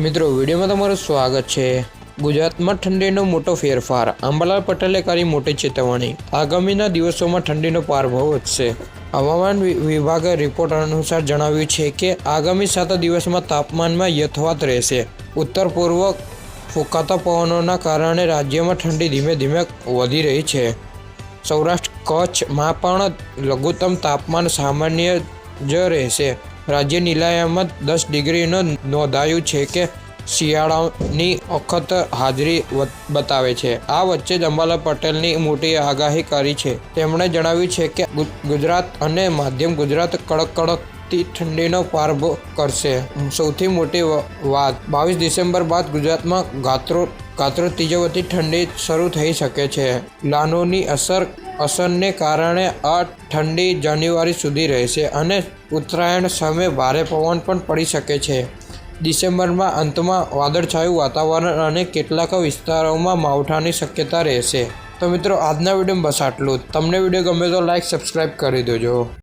મિત્રો, વિડીયોમાં તમારું સ્વાગત છે. ગુજરાતમાં ઠંડીનો મોટો ફેરફાર. અંબાલાલ પટેલે કરી મોટી ચેતવણી. આગામીના દિવસોમાં ઠંડીનો પાર બહુ વધશે. હવામાન વિભાગે રિપોર્ટ અનુસાર જણાવ્યું છે કે, આગામી સાત દિવસમાં તાપમાનમાં યથવાત રહેશે. ઉત્તર પૂર્વ ફૂંકાતા પવનોના કારણે રાજ્યમાં ઠંડી ધીમે ધીમે વધી રહી છે. સૌરાષ્ટ્ર કચ્છમાં પણ લઘુત્તમ તાપમાન સામાન્ય જ રહેશે. રાજ્ય નિલાયામાં દસ ડિગ્રીનો નોંધાયું છે કે શિયાળાની અખત હાજરી બતાવે છે. આ વચ્ચે જ પટેલની મોટી આગાહી કરી છે. તેમણે જણાવ્યું છે કે ગુજરાત અને મધ્યમ ગુજરાત કડક કડકથી ઠંડીનો પારભો કરશે. સૌથી મોટી વાત, બાવીસ ડિસેમ્બર બાદ ગુજરાતમાં ગાત્રો ગાત્રો ત્રીજવતી ઠંડી શરૂ થઈ શકે છે. લાનોની અસર અસરને કારણે આ ઠંડી જાન્યુઆરી સુધી રહેશે અને ઉત્તરાયણ સામે ભારે પવન પણ પડી શકે છે. ડિસેમ્બરમાં અંતમાં વાદળછાયું વાતાવરણ અને કેટલાક વિસ્તારોમાં માવઠાની શક્યતા રહેશે. તો મિત્રો, આજના વિડીયોમાં બસ આટલું તમને વીડિયો ગમે તો લાઈક સબસ્ક્રાઈબ કરી દેજો.